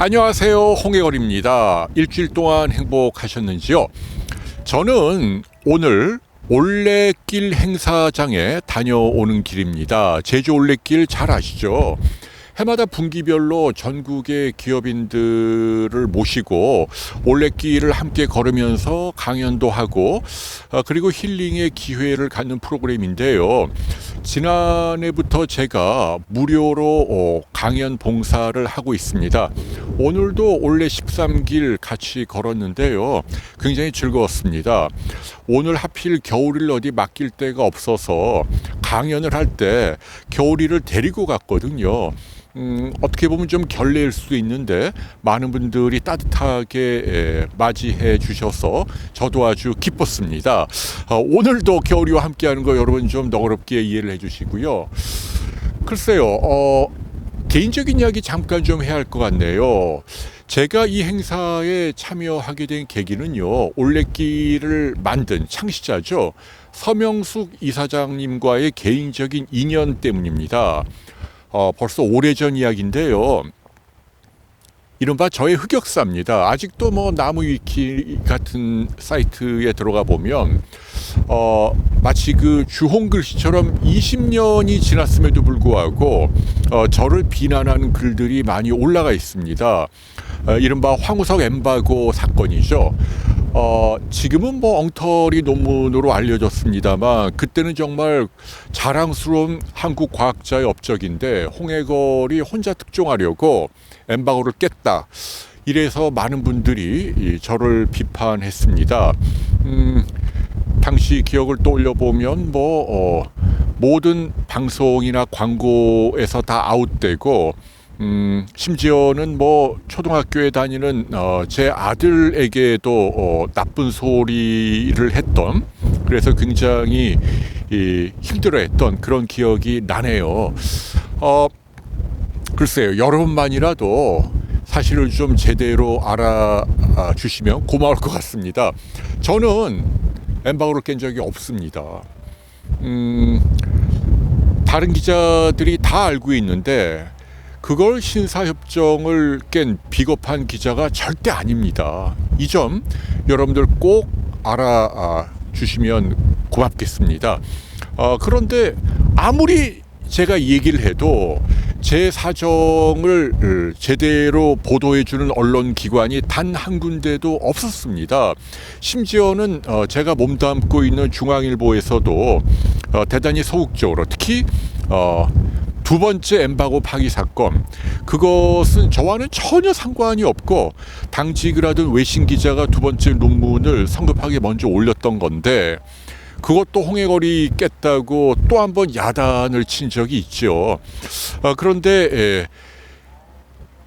안녕하세요. 홍해걸입니다. 일주일 동안 행복하셨는지요? 저는 오늘 올레길 행사장에 다녀오는 길입니다. 제주 올레길 잘 아시죠? 해마다 분기별로 전국의 기업인들을 모시고 올레길을 함께 걸으면서 강연도 하고 어, 그리고 힐링의 기회를 갖는 프로그램인데요. 지난해부터 제가 무료로 어, 강연 봉사를 하고 있습니다. 오늘도 올레 13길 같이 걸었는데요. 굉장히 즐거웠습니다. 오늘 하필 겨울을 어디 맡길 데가 없어서 강연을 할 때 겨울이를 데리고 갔거든요. 음, 어떻게 보면 좀 결례일 수도 있는데 많은 분들이 따뜻하게 에, 맞이해 주셔서 저도 아주 기뻤습니다. 어, 오늘도 겨울이와 함께하는 거 여러분 좀 너그럽게 이해를 해주시고요. 글쎄요, 어, 개인적인 이야기 잠깐 좀 해야 할 것 같네요. 제가 이 행사에 참여하게 된 계기는요, 올레길을 만든 창시자죠. 서명숙 이사장님과의 개인적인 인연 때문입니다. 어, 벌써 오래전 이야기인데요. 이른바 저의 흑역사입니다. 아직도 뭐 나무위키 같은 사이트에 들어가 보면 어, 마치 그 주홍 글씨처럼 20년이 지났음에도 불구하고 어, 저를 비난하는 글들이 많이 올라가 있습니다. 어, 이른바 황우석 엠바고 사건이죠. 어, 지금은 뭐 엉터리 논문으로 알려졌습니다만 그때는 정말 자랑스러운 한국 과학자의 업적인데 홍해걸이 혼자 특종하려고 엠바고를 깼다. 이래서 많은 분들이 이 저를 비판했습니다. 음, 당시 기억을 떠올려 보면 뭐 어, 모든 방송이나 광고에서 다 아웃되고 음, 심지어는 뭐 초등학교에 다니는 어, 제 아들에게도 어, 나쁜 소리를 했던 그래서 굉장히 이, 힘들어했던 그런 기억이 나네요. 어, 글쎄요, 여러분만이라도 사실을 좀 제대로 알아주시면 고마울 것 같습니다. 저는 엠바고를 깬 적이 없습니다. 음, 다른 기자들이 다 알고 있는데 그걸 신사협정을 깬 비겁한 기자가 절대 아닙니다. 이 점 여러분들 꼭 알아주시면 고맙겠습니다. 어, 그런데 아무리 제가 이 얘기를 해도 제 사정을 제대로 보도해주는 언론 기관이 단 한 군데도 없었습니다. 심지어는 어, 제가 몸담고 있는 중앙일보에서도 어, 대단히 소극적으로 특히 어, 두 번째 엠바고 파기 사건 그것은 저와는 전혀 상관이 없고 당직을 하던 외신 기자가 두 번째 논문을 성급하게 먼저 올렸던 건데 그것도 홍해거리 깼다고 또 한 번 야단을 친 적이 있죠. 아, 그런데 예,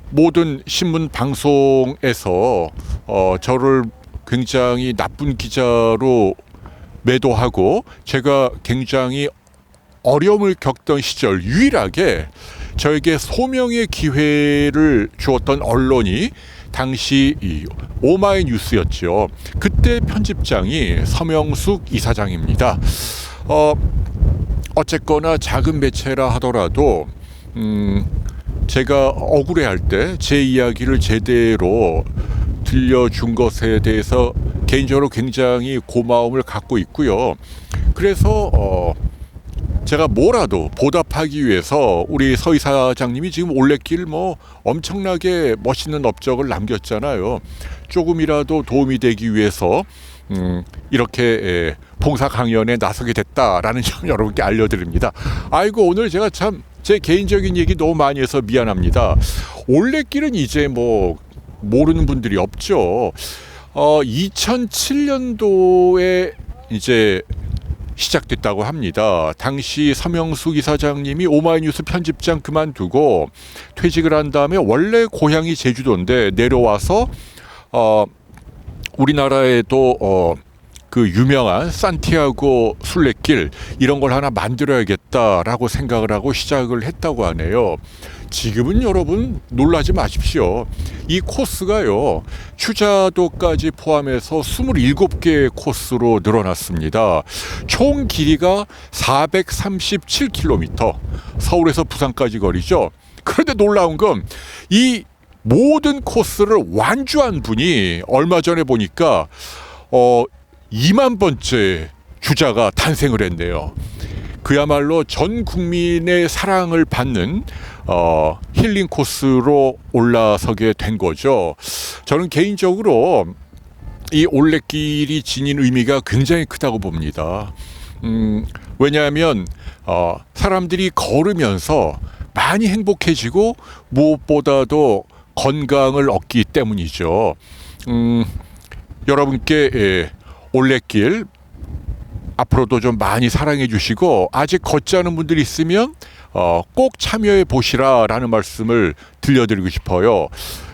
모든 신문 방송에서 어, 저를 굉장히 나쁜 기자로 매도하고 제가 굉장히 어려움을 겪던 시절 유일하게 저에게 소명의 기회를 주었던 언론이 당시 이 오마이뉴스였죠. 그때 편집장이 서명숙 이사장입니다. 어, 어쨌거나 작은 매체라 하더라도 음, 제가 억울해할 때 제 이야기를 제대로 들려준 것에 대해서 개인적으로 굉장히 고마움을 갖고 있고요. 그래서 어, 제가 뭐라도 보답하기 위해서 우리 서 이사장님이 지금 올레길 뭐 엄청나게 멋있는 업적을 남겼잖아요. 조금이라도 도움이 되기 위해서 음, 이렇게 에, 봉사 강연에 나서게 됐다라는 점 여러분께 알려드립니다. 아이고 오늘 제가 참 제 개인적인 얘기 너무 많이 해서 미안합니다. 올레길은 이제 뭐 모르는 분들이 없죠. 어, 2007년도에 이제 시작됐다고 합니다. 당시 서명숙 이사장님이 오마이뉴스 편집장 그만두고 퇴직을 한 다음에 원래 고향이 제주도인데 내려와서 어 우리나라에도 어 그 유명한 산티아고 순례길 이런 걸 하나 만들어야겠다라고 생각을 하고 시작을 했다고 하네요. 지금은 여러분 놀라지 마십시오. 이 코스가요. 추자도까지 포함해서 27개의 코스로 늘어났습니다. 총 길이가 437km. 서울에서 부산까지 거리죠. 그런데 놀라운 건 이 모든 코스를 완주한 분이 얼마 전에 보니까 어 2만 번째 주자가 탄생을 했네요. 그야말로 전 국민의 사랑을 받는 어, 힐링 코스로 올라서게 된 거죠. 저는 개인적으로 이 올레길이 지닌 의미가 굉장히 크다고 봅니다. 음, 왜냐하면 어, 사람들이 걸으면서 많이 행복해지고 무엇보다도 건강을 얻기 때문이죠. 음, 여러분께 예, 올레길 앞으로도 좀 많이 사랑해 주시고 아직 걷지 않은 분들이 있으면 어, 꼭 참여해 보시라라는 말씀을 들려드리고 싶어요.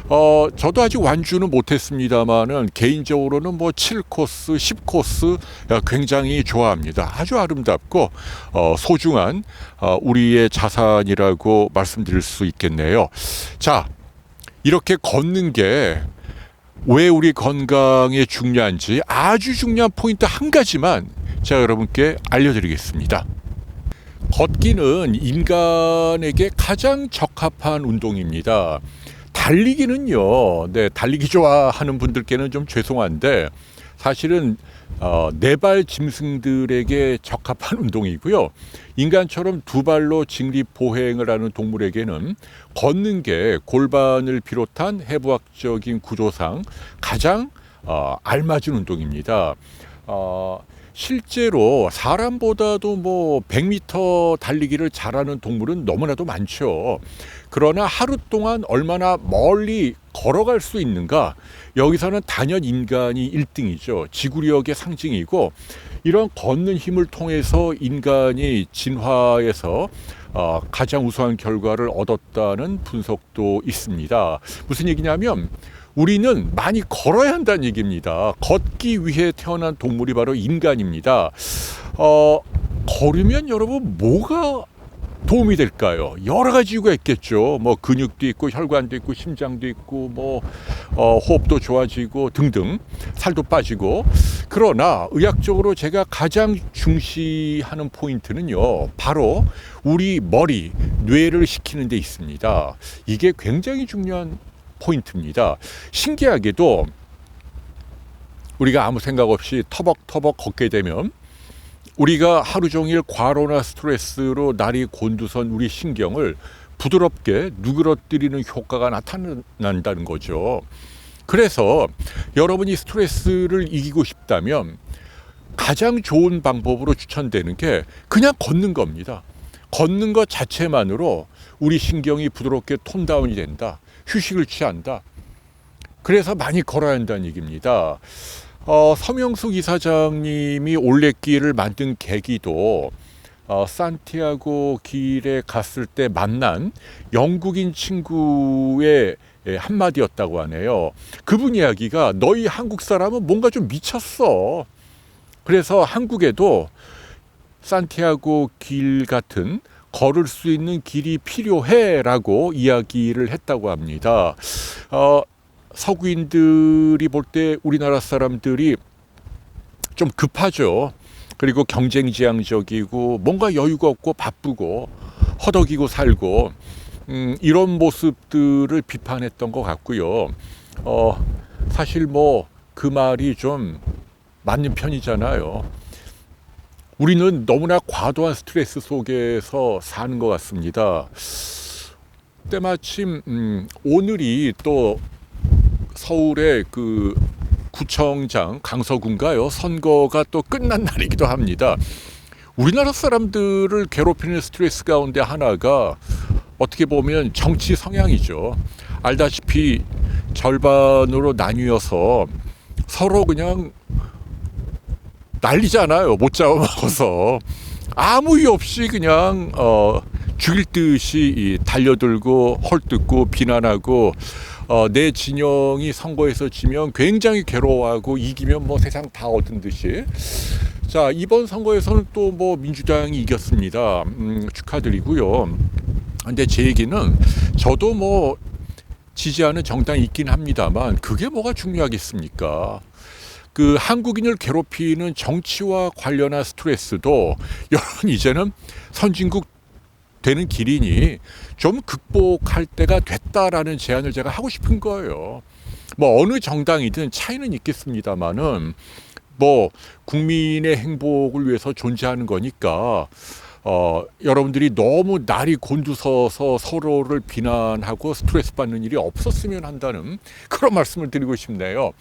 어, 저도 아직 완주는 못했습니다만은 개인적으로는 뭐 7코스, 10코스 굉장히 좋아합니다. 아주 아름답고 어, 소중한 어, 우리의 자산이라고 말씀드릴 수 있겠네요. 자, 이렇게 걷는 게 왜 우리 건강에 중요한지 아주 중요한 포인트 한 가지만 제가 여러분께 알려드리겠습니다. 걷기는 인간에게 가장 적합한 운동입니다. 달리기는요, 네, 달리기 좋아하는 분들께는 좀 죄송한데, 사실은 어, 네발 짐승들에게 적합한 운동이고요. 인간처럼 두 발로 직립 보행을 하는 동물에게는 걷는 게 골반을 비롯한 해부학적인 구조상 가장 어, 알맞은 운동입니다. 어, 실제로 사람보다도 뭐 100m 달리기를 잘하는 동물은 너무나도 많죠. 그러나 하루 동안 얼마나 멀리 걸어갈 수 있는가? 여기서는 단연 인간이 1등이죠. 지구력의 상징이고 이런 걷는 힘을 통해서 인간이 진화해서 어, 가장 우수한 결과를 얻었다는 분석도 있습니다. 무슨 얘기냐면 우리는 많이 걸어야 한다는 얘기입니다. 걷기 위해 태어난 동물이 바로 인간입니다. 어, 걸으면 여러분 뭐가 도움이 될까요? 여러 가지 이유가 있겠죠. 뭐 근육도 있고 혈관도 있고 심장도 있고 뭐 어, 호흡도 좋아지고 등등 살도 빠지고 그러나 의학적으로 제가 가장 중시하는 포인트는요. 바로 우리 머리 뇌를 시키는 데 있습니다. 이게 굉장히 중요한 포인트입니다. 신기하게도 우리가 아무 생각 없이 터벅터벅 걷게 되면 우리가 하루 종일 과로나 스트레스로 날이 곤두선 우리 신경을 부드럽게 누그러뜨리는 효과가 나타난다는 거죠. 그래서 여러분이 스트레스를 이기고 싶다면 가장 좋은 방법으로 추천되는 게 그냥 걷는 겁니다. 걷는 것 자체만으로 우리 신경이 부드럽게 톤다운이 된다. 휴식을 취한다. 그래서 많이 걸어야 한다는 얘기입니다. 어, 서명숙 이사장님이 올레길을 만든 계기도 어, 산티아고 길에 갔을 때 만난 영국인 친구의 예, 한마디였다고 하네요. 그분 이야기가 너희 한국 사람은 뭔가 좀 미쳤어. 그래서 한국에도 산티아고 길 같은 걸을 수 있는 길이 필요해라고 이야기를 했다고 합니다. 어, 서구인들이 볼 때 우리나라 사람들이 좀 급하죠. 그리고 경쟁지향적이고 뭔가 여유가 없고 바쁘고 허덕이고 살고 음, 이런 모습들을 비판했던 것 같고요. 어, 사실 뭐 그 말이 좀 맞는 편이잖아요. 우리는 너무나 과도한 스트레스 속에서 사는 것 같습니다. 때마침 음, 오늘이 또 서울의 그 구청장 강서군가요 선거가 또 끝난 날이기도 합니다. 우리나라 사람들을 괴롭히는 스트레스 가운데 하나가 어떻게 보면 정치 성향이죠. 알다시피 절반으로 나뉘어서 서로 그냥 난리잖아요. 못 잡아 먹어서 아무 이유 없이 그냥 어, 죽일 듯이 달려들고 헐뜯고 비난하고 어, 내 진영이 선거에서 지면 굉장히 괴로워하고 이기면 뭐 세상 다 얻은 듯이 자 이번 선거에서는 또 뭐 민주당이 이겼습니다. 음, 축하드리고요. 근데 제 얘기는 저도 뭐 지지하는 정당이 있긴 합니다만 그게 뭐가 중요하겠습니까? 그 한국인을 괴롭히는 정치와 관련한 스트레스도 여러분 이제는 선진국 되는 길이니 좀 극복할 때가 됐다라는 제안을 제가 하고 싶은 거예요. 뭐 어느 정당이든 차이는 있겠습니다만은 뭐 국민의 행복을 위해서 존재하는 거니까 어, 여러분들이 너무 날이 곤두서서 서로를 비난하고 스트레스 받는 일이 없었으면 한다는 그런 말씀을 드리고 싶네요.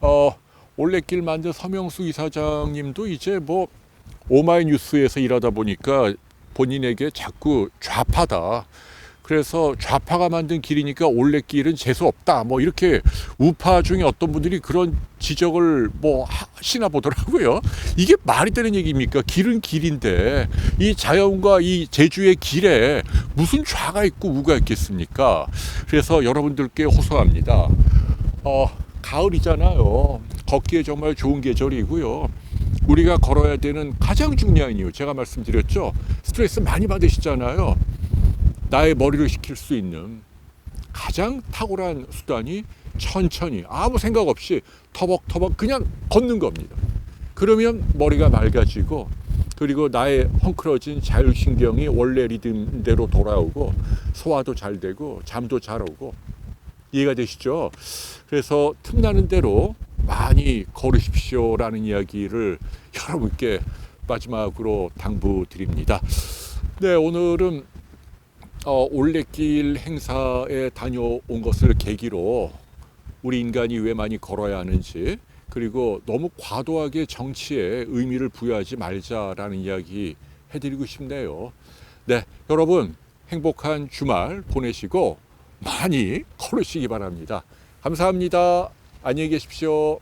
어, 올레길 만든 서명수 이사장님도 이제 뭐 오마이뉴스에서 일하다 보니까 본인에게 자꾸 좌파다. 그래서 좌파가 만든 길이니까 올레길은 재수 없다. 뭐 이렇게 우파 중에 어떤 분들이 그런 지적을 뭐 하시나 보더라고요. 이게 말이 되는 얘기입니까? 길은 길인데 이 자연과 이 제주의 길에 무슨 좌가 있고 우가 있겠습니까? 그래서 여러분들께 호소합니다. 어, 가을이잖아요. 걷기에 정말 좋은 계절이고요. 우리가 걸어야 되는 가장 중요한 이유 제가 말씀드렸죠. 스트레스 많이 받으시잖아요. 나의 머리를 식힐 수 있는 가장 탁월한 수단이 천천히 아무 생각 없이 터벅터벅 그냥 걷는 겁니다. 그러면 머리가 맑아지고 그리고 나의 헝클어진 자율신경이 원래 리듬대로 돌아오고 소화도 잘 되고 잠도 잘 오고 이해가 되시죠? 그래서 틈나는 대로 많이 걸으십시오라는 이야기를 여러분께 마지막으로 당부드립니다. 네, 오늘은 어, 올레길 행사에 다녀온 것을 계기로 우리 인간이 왜 많이 걸어야 하는지 그리고 너무 과도하게 정치에 의미를 부여하지 말자라는 이야기 해드리고 싶네요. 네, 여러분 행복한 주말 보내시고 많이 걸으시기 바랍니다. 감사합니다. 안녕히 계십시오.